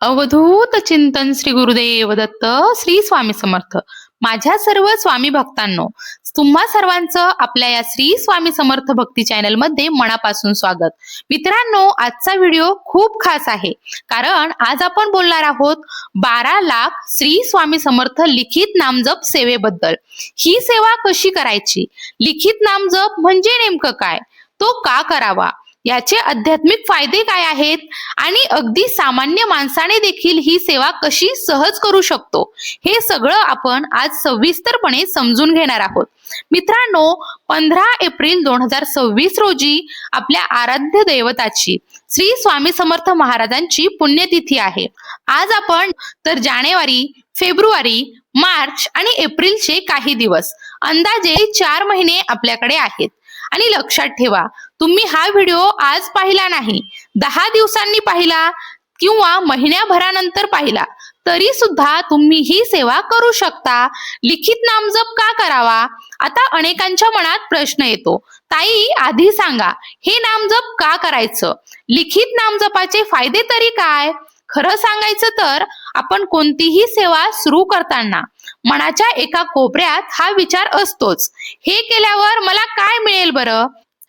अवधूत चिंतन श्री गुरुदेव दत्त श्री स्वामी समर्थ. माझ्या सर्व स्वामी भक्तांनो तुम्हा सर्वांचं आपल्या या श्री स्वामी समर्थ भक्ती चॅनलमध्ये मनापासून स्वागत. मित्रांनो आजचा व्हिडिओ खूप खास आहे. कारण आज आपण बोलणार आहोत बारा लाख श्री स्वामी समर्थ लिखित नामजप सेवेबद्दल. ही सेवा कशी करायची? लिखित नामजप म्हणजे नेमकं काय? तो का करावा? याचे आध्यात्मिक फायदे काय आहेत? आणि अगदी सामान्य माणसाने देखील ही सेवा कशी सहज करू शकतो? हे सगळं आपण आज सविस्तरपणे समजून घेणार आहोत. मित्रांनो पंधरा एप्रिल दोन हजार सव्वीस रोजी आपल्या आराध्य दैवताची श्री स्वामी समर्थ महाराजांची पुण्यतिथी आहे. आज आपण तर जानेवारी फेब्रुवारी मार्च आणि एप्रिलचे काही दिवस अंदाजे चार महिने आपल्याकडे आहेत. आणि लक्षात ठेवा तुम्ही हा व्हिडिओ आज पाहिला नाही. दहा दिवसांनी पाहिला किंवा महिन्याभरानंतर पाहिला तरी सुद्धा तुम्ही ही सेवा करू शकता. लिखित नामजप का करावा? आता अनेकांच्या मनात प्रश्न येतो. ताई आधी सांगा हे नामजप का करायचं? लिखित नामजपाचे फायदे तरी काय? खरं सांगायचं तर आपण कोणतीही सेवा सुरू करताना मनाच्या एका कोपऱ्यात हा विचार असतोच. हे केल्यावर मला काय मिळेल बरं?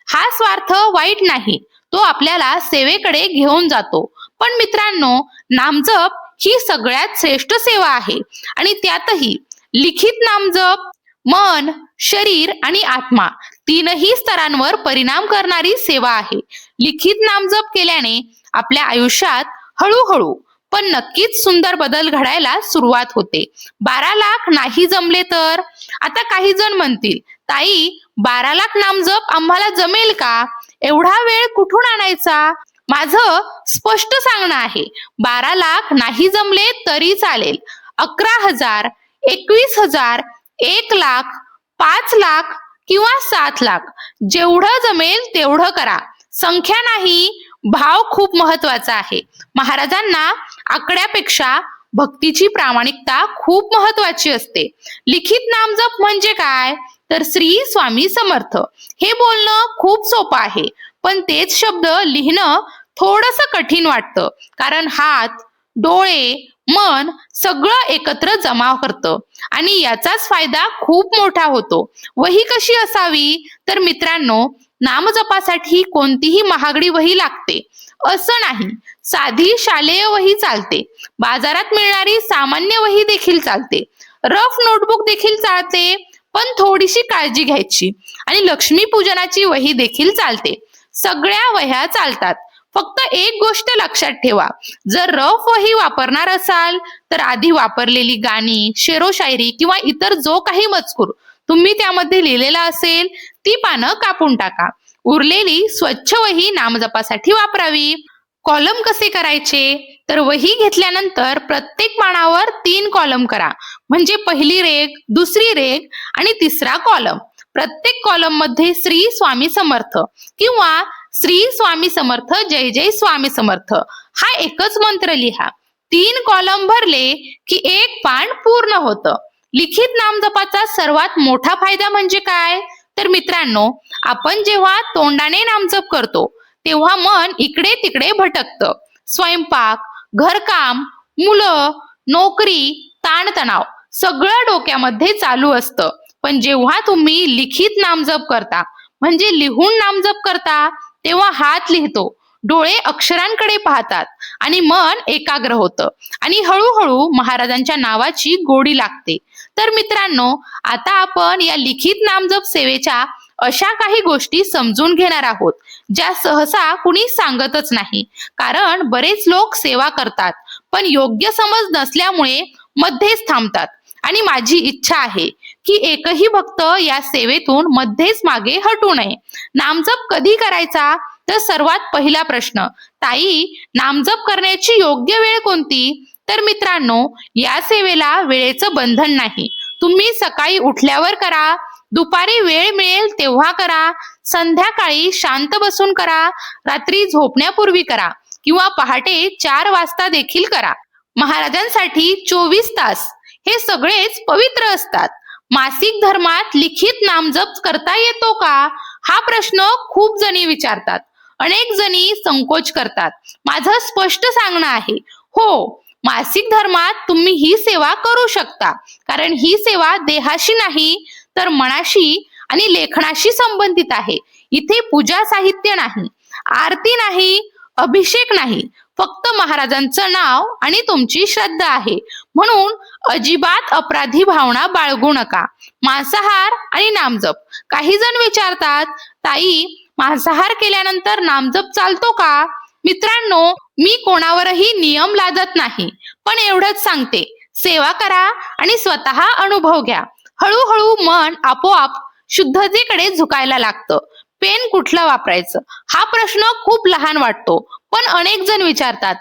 हा स्वार्थ वाईट नाही. तो आपल्याला सेवेकडे घेऊन जातो. पण मित्रांनो नामजप ही सगळ्यात श्रेष्ठ सेवा आहे. आणि त्यातही लिखित नामजप मन शरीर आणि आत्मा तीनही स्तरांवर परिणाम करणारी सेवा आहे. लिखित नामजप केल्याने आपल्या आयुष्यात हळूहळू. पण नक्कीच सुंदर बदल घडायला सुरुवात होते. बारा लाख नाही जमले तर? आता काही जण म्हणतील ताई बारा लाख नामजप आम्हाला जमेल का? एवढा वेळ कुठून आणायचा? माझं स्पष्ट सांगणं आहे बारा लाख नाही जमले तरी चालेल. अकरा हजार एकवीस हजार एक लाख पाच लाख किंवा सात लाख. जेवढं जमेल तेवढं करा. संख्या नाही भाव खूप महत्त्वाचा आहे. महाराजांना आकड्यापेक्षा भक्तीची प्रामाणिकता खूप महत्वाची असते. लिखित नामजप म्हणजे काय? तर श्री स्वामी समर्थ. हे बोलणं खूप सोपं आहे. पण तेच शब्द लिहिणं थोडस कठीण वाटतं. कारण हात डोळे मन सगळं एकत्र जमा करतं. आणि याचाच फायदा खूप मोठा होतो. वही कशी असावी? तर मित्रांनो नामजपासाठी कोणतीही महागडी वही लागते. असं नाही. साधी शालेय वही चालते. बाजारात मिळणारी सामान्य वही देखील चालते. रफ नोटबुक देखील चालते पण थोडीशी काळजी घ्यायची. आणि लक्ष्मी पूजनाची वही देखील चालते. सगळ्या वह्या चालतात. फक्त एक गोष्ट लक्षात ठेवा. जर रफ वही वापरणार असाल तर आधी वापरलेली गाणी शेरोशायरी किंवा इतर जो काही मजकूर तुम्ही त्यामध्ये लिहिलेला असेल ती पानं कापून टाका. उरलेली स्वच्छ वही नामजपासाठी वापरावी. कॉलम कसे करायचे? तर वही घेतल्यानंतर प्रत्येक पानावर तीन कॉलम करा. म्हणजे पहिली रेग दुसरी रेग आणि तिसरा कॉलम. प्रत्येक कॉलममध्ये श्री स्वामी समर्थ किंवा श्री स्वामी समर्थ जय जय स्वामी समर्थ. हा एकच मंत्र लिहा. तीन कॉलम भरले की एक पान पूर्ण होतं. लिखित नामजपाचा सर्वात मोठा फायदा म्हणजे काय? तर मित्रांनो आपण जेव्हा तोंडाने नामजप करतो तेव्हा मन इकडे तिकडे भटकतं. स्वयंपाक घरकाम मुलं नोकरी ताणतणाव सगळं डोक्यामध्ये चालू असतं. पण जेव्हा तुम्ही लिखित नामजप करता म्हणजे लिहून नामजप करता तेव्हा हात लिहितो डोळे अक्षरांकडे पाहतात आणि मन एकाग्र होतं. आणि हळूहळू महाराजांच्या नावाची गोडी लागते. तर मित्रांनो आता आपण या लिखित नामजप सेवेच्या अशा काही गोष्टी समजून घेणार आहोत ज्या सहसा कुणी सांगतच नाही. कारण बरेच लोक सेवा करतात पण योग्य समज नसल्यामुळे मध्येच थांबतात. आणि माझी इच्छा आहे की एकही भक्त या सेवेतून मध्येच मागे हटू नये. नामजप कधी करायचा? तर सर्वात पहिला प्रश्न ताई नामजप करण्याची योग्य वेळ कोणती? तर मित्रांनो या सेवेला वेळेचं बंधन नाही. तुम्ही सकाळी उठल्यावर करा दुपारी वेळ मिळेल तेव्हा करा संध्याकाळी शांत बसून करा रात्री झोपण्यापूर्वी करा किंवा पहाटे चार वाजता देखील करा. महाराजांसाठी चोवीस तास हे सगळेच पवित्र असतात. मासिक धर्मात लिखित नामजप करता येतो का? हा प्रश्न खूप जणी विचारतात. अनेक जणी संकोच करतात. माझं स्पष्ट सांगणं आहे हो मासिक धर्मात तुम्ही ही सेवा करू शकता. कारण ही सेवा देहाशी नाही तर मनाशी आणि लेखनाशी संबंधित आहे. इथे पूजा साहित्य नाही आरती नाही अभिषेक नाही. फक्त महाराजांचं नाव आणि तुमची श्रद्धा आहे. म्हणून अजिबात अपराधी भावना बाळगू नका. मांसाहार आणि नामजप. काही जण विचारतात ताई मांसाहार केल्यानंतर नामजप चालतो का? मित्रांनो मी कोणावरही नियम लादत नाही पण एवढंच सांगते. सेवा करा आणि स्वतः अनुभव घ्या. हळूहळू मन आपोआप शुद्धतेकडे झुकायला लागतं. पेन कुठलं वापरायचं? हा प्रश्न खूप लहान वाटतो पण अनेक जण विचारतात.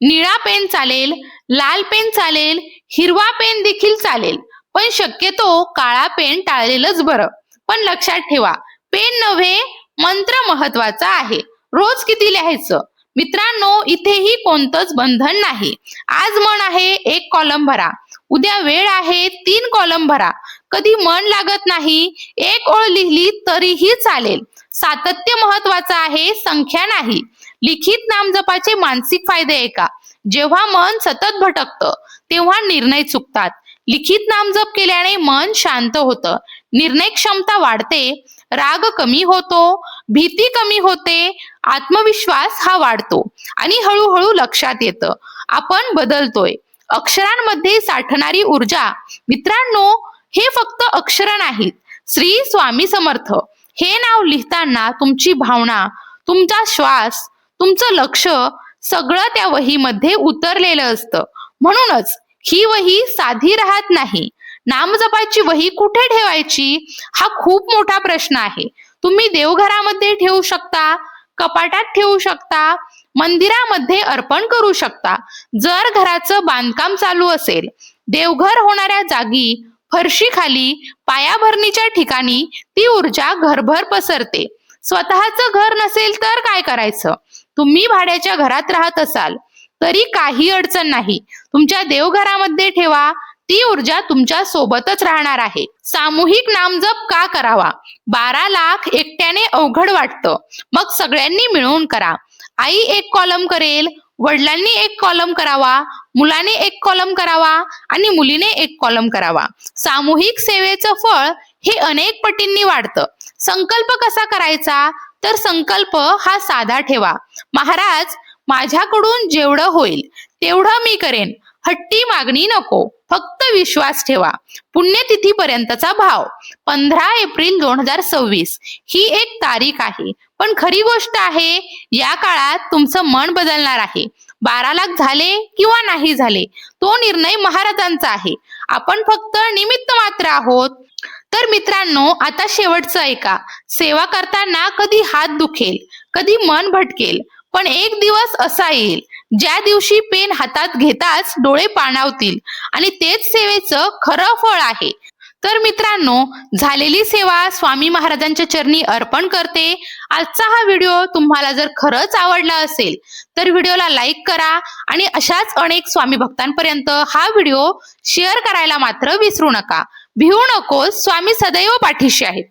निळा पेन चालेल लाल पेन चालेल हिरवा पेन देखील चालेल पण शक्यतो काळा पेन टाळलेलंच बरं. पण लक्षात ठेवा पेन नव्हे मंत्र महत्त्वाचा आहे. रोज किती लिहायचं? मित्रांनो इथेही कोणतंच बंधन नाही. आज मन आहे एक कॉलम भरा. उद्या वेळ आहे तीन कॉलम भरा. कधी मन लागत नाही एक ओळ लिहिली तरीही चालेल. सातत्य महत्वाचं आहे संख्या नाही. लिखित नामजपाचे मानसिक फायदे आहे का? जेव्हा मन सतत भटकतं तेव्हा निर्णय चुकतात. लिखित नामजप केल्याने मन शांत होतं. निर्णय क्षमता वाढते राग कमी होतो भीती कमी होते आत्मविश्वास हा वाढतो आणि हळूहळू लक्षात येतं. आपण बदलतोय. अक्षरांमध्ये साठणारी ऊर्जा मित्रांनो हे फक्त अक्षर नाहीत. श्री स्वामी समर्थ हे नाव लिहिताना तुमची भावना तुमचा श्वास तुमचं लक्ष सगळं त्या वहीमध्ये उतरलेलं असतं. म्हणूनच ही वही साधी राहत नाही. नामजपाची वही कुठे ठेवायची? हा खूप मोठा प्रश्न आहे. तुम्ही देवघरामध्ये ठेवू शकता कपाटात ठेवू शकता मंदिरामध्ये अर्पण करू शकता. जर घराचं बांधकाम चालू असेल देवघर होणाऱ्या जागी फरशी खाली पायाभरणीच्या ठिकाणी ती ऊर्जा घरभर पसरते. स्वतःचं घर नसेल तर काय करायचं? तुम्ही भाड्याच्या घरात राहत असाल तरी काही अडचण नाही. तुमच्या देवघरामध्ये ठेवा ती ऊर्जा तुमच्या सोबतच राहणार आहे. सामूहिक नामजप का करावा? बारा लाख एकट्याने अवघड वाटतं. मग सगळ्यांनी मिळून करा. आई एक कॉलम करेल वडिलांनी एक कॉलम करावा मुलाने एक कॉलम करावा आणि मुलीने एक कॉलम करावा. सामूहिक सेवेचं फळ हे अनेक पटींनी वाढतं. संकल्प कसा करायचा? तर संकल्प हा साधा ठेवा. महाराज माझ्याकडून जेवढं होईल तेवढं मी करेन. हट्टी मागणी नको. फक्त विश्वास ठेवा. पुण्यतिथीपर्यंतचा भाव. पंधरा एप्रिल दोन हजार सव्वीस. ही एक तारीख आहे. पण खरी गोष्ट आहे या काळात तुमचं मन बदलणार आहे. बारा लाख झाले किंवा नाही झाले तो निर्णय महाराजांचा आहे. आपण फक्त निमित्त मात्र आहोत. तर मित्रांनो आता शेवटचं ऐका. सेवा करताना कधी हात दुखेल? कधी मन भटकेल? पण एक दिवस असा येईल ज्या दिवशी पेन हातात घेताच डोळे पाणावतील आणि तेच सेवेचं खरं फळ आहे. तर मित्रांनो झालेली सेवा स्वामी महाराजांच्या चरणी अर्पण करते. आजचा हा व्हिडिओ तुम्हाला जर खरंच आवडला असेल तर व्हिडिओला लाईक करा आणि अशाच अनेक स्वामी भक्तांपर्यंत हा व्हिडिओ शेअर करायला मात्र विसरू नका. भिवू नकोस स्वामी सदैव पाठीशी आहेत.